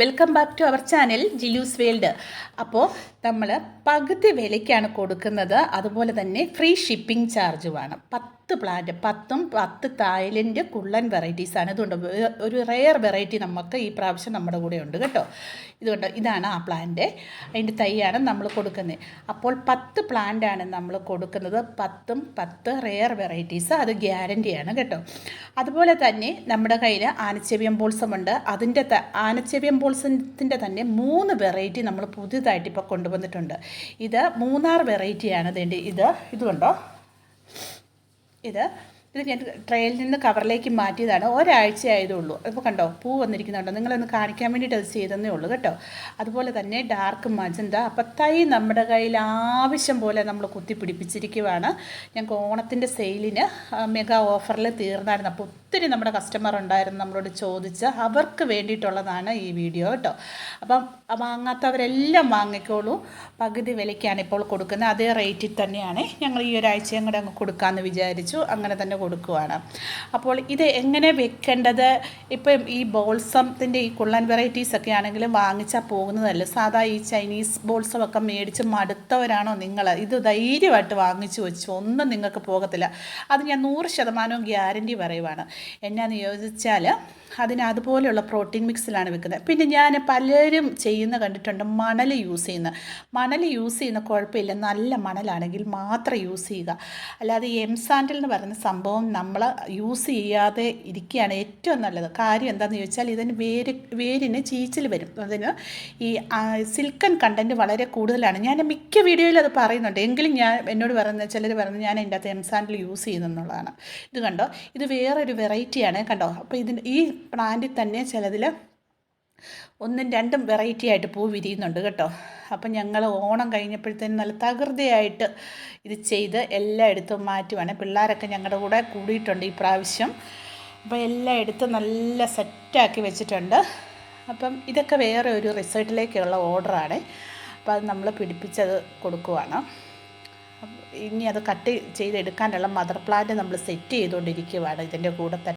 Welcome back to our channel Jilus world അപ്പോൾ നമ്മൾ പകുതി വിലയ്ക്കാണ് കൊടുക്കുന്നത്. അതുപോലെ തന്നെ ഫ്രീ ഷിപ്പിംഗ് ചാർജുമാണ് പത്ത് പ്ലാന്റ് പത്തും പത്ത് തായലിന്റെ കുള്ളൻ വെറൈറ്റീസാണ് ഇതുകൊണ്ട് ഒരു റെയർ വെറൈറ്റി നമുക്ക് ഈ പ്രാവശ്യം നമ്മുടെ കൂടെ ഉണ്ട് കേട്ടോ. ഇതുകൊണ്ട് ഇതാണ് ആ പ്ലാന്റ് അതിന്റെ തൈയാണ് നമ്മൾ കൊടുക്കുന്നത്. അപ്പോൾ പത്ത് പ്ലാന്റാണ് നമ്മൾ കൊടുക്കുന്നത്. പത്തും പത്ത് റെയർ വെറൈറ്റീസ് അത് ഗ്യാരന്റിയാണ് കേട്ടോ. അതുപോലെ തന്നെ നമ്മുടെ കയ്യിൽ ആനച്ചെവിയം ബോൾസമുണ്ട് അതിന്റെ ത- ബോൾസത്തിന്റെ തന്നെ മൂന്ന് വെറൈറ്റി നമ്മൾ പുതിയതായിട്ട് ഇപ്പോൾ കൊണ്ടുവന്നിട്ടുണ്ട്. ഇത് മൂന്നാർ വെറൈറ്റിയാണ് ഇതിന്റെ ഇത് ഇതുകൊണ്ടോ ഇത് ഇത് ഞാൻ ട്രെയിലിൽ നിന്ന് കവറിലേക്ക് മാറ്റിയതാണ്. ഒരാഴ്ച ആയതുള്ളൂ അപ്പോൾ കണ്ടോ പൂ വന്നിരിക്കുന്നുണ്ടോ. നിങ്ങളൊന്ന് കാണിക്കാൻ വേണ്ടി അത് ചെയ്തെന്നേ ഉള്ളൂ കേട്ടോ. അതുപോലെ തന്നെ ഡാർക്ക് മജന്ത അപ്പം തൈ നമ്മുടെ കയ്യിൽ ആവശ്യം പോലെ നമ്മൾ കുത്തി പിടിപ്പിച്ചിരിക്കുവാണ് ഞങ്ങൾക്ക് ഓണത്തിന്റെ സെയിലിന് മെഗാ ഓഫറിൽ തീർന്നായിരുന്നു. അപ്പോൾ ഒത്തിരി നമ്മുടെ കസ്റ്റമർ ഉണ്ടായിരുന്നു നമ്മളോട് ചോദിച്ച് അവർക്ക് വേണ്ടിയിട്ടുള്ളതാണ് ഈ വീഡിയോ കേട്ടോ. അപ്പം വാങ്ങാത്തവരെല്ലാം വാങ്ങിക്കോളൂ. പകുതി വിലയ്ക്കാണ് ഇപ്പോൾ കൊടുക്കുന്നത്. അതേ റേറ്റിൽ തന്നെയാണ് ഞങ്ങൾ ഈ ഒരാഴ്ചയും കൂടെ അങ്ങ് കൊടുക്കാമെന്ന് വിചാരിച്ചു. അങ്ങനെ തന്നെ കൊടുക്കുവാണ്. അപ്പോൾ ഇത് എങ്ങനെ വെക്കേണ്ടത്? ഇപ്പം ഈ ബോൾസത്തിന്റെ ഈ കുള്ളൻ വെറൈറ്റീസ് ഒക്കെ ആണെങ്കിലും വാങ്ങിച്ചാൽ പോകുന്നതല്ല? സാധാ ഈ ചൈനീസ് ബോൾസം ഒക്കെ മേടിച്ച് മടുത്തവരാണോ നിങ്ങൾ ഇത് ധൈര്യമായിട്ട് വാങ്ങിച്ചു വെച്ചു. ഒന്നും നിങ്ങൾക്ക് പോകത്തില്ല. അത് ഞാൻ നൂറ് ശതമാനവും ഗ്യാരന്റി പറയുവാണ്. എന്നാന്ന് ചോദിച്ചാൽ അതിന് അതുപോലെയുള്ള പ്രോട്ടീൻ മിക്സിലാണ് വെക്കുന്നത്. പിന്നെ ഞാൻ പലരും ചെയ്യുന്ന കണ്ടിട്ടുണ്ട് മണൽ യൂസ് ചെയ്യുന്ന. മണൽ യൂസ് ചെയ്യുന്ന കുഴപ്പമില്ല. നല്ല മണലാണെങ്കിൽ മാത്രം യൂസ് ചെയ്യുക. അല്ലാതെ എം സാൻഡിൽ എന്ന് പറയുന്ന സംഭവം നമ്മൾ യൂസ് ചെയ്യാതെ ഇരിക്കുകയാണ് ഏറ്റവും നല്ലത്. കാര്യം എന്താണെന്ന് ചോദിച്ചാൽ ഇതിന് വേര് വേരിന് ചീച്ചിൽ വരും. അതിന് ഈ സിൽക്കൻ കണ്ടന്റ് വളരെ കൂടുതലാണ്. ഞാൻ മിക്ക വീഡിയോയിലും അത് പറയുന്നുണ്ട്. എങ്കിലും ഞാൻ എന്നോട് പറയുന്നത് ചിലർ പറയുന്നത് ഞാൻ എന്റെ അകത്ത് എം സാൻഡിൽ യൂസ് ചെയ്യുന്നെന്നുള്ളതാണ് ഇത് കണ്ടോ? ഇത് വേറൊരു വെറൈറ്റിയാണ് കണ്ടോ? അപ്പോൾ ഇതിന് ഈ പ്ലാന്റിൽ തന്നെ ചിലതിൽ ഒന്നും രണ്ടും വെറൈറ്റി ആയിട്ട് പൂ വിരിയുന്നുണ്ട് കേട്ടോ. അപ്പം ഞങ്ങൾ ഓണം കഴിഞ്ഞപ്പോഴത്തേനും നല്ല തകൃതിയായിട്ട് ഇത് ചെയ്ത് എല്ലാം എടുത്ത് മാറ്റുവാണ്. പിള്ളേരൊക്കെ ഞങ്ങളുടെ കൂടെ കൂടിയിട്ടുണ്ട് ഈ പ്രാവശ്യം. അപ്പോൾ എല്ലാം എടുത്ത് നല്ല സെറ്റാക്കി വെച്ചിട്ടുണ്ട്. അപ്പം ഇതൊക്കെ വേറെ ഒരു റിസോർട്ടിലേക്കുള്ള ഓർഡറാണ് അപ്പോൾ അത് നമ്മൾ പിടിപ്പിച്ചത് കൊടുക്കുവാണ്. ഇനി അത് കട്ട് ചെയ്തെടുക്കാനുള്ള മദർ പ്ലാന്റ് നമ്മൾ സെറ്റ് ചെയ്തുകൊണ്ടിരിക്കുകയാണ് ഇതിന്റെ കൂടെ തന്നെ.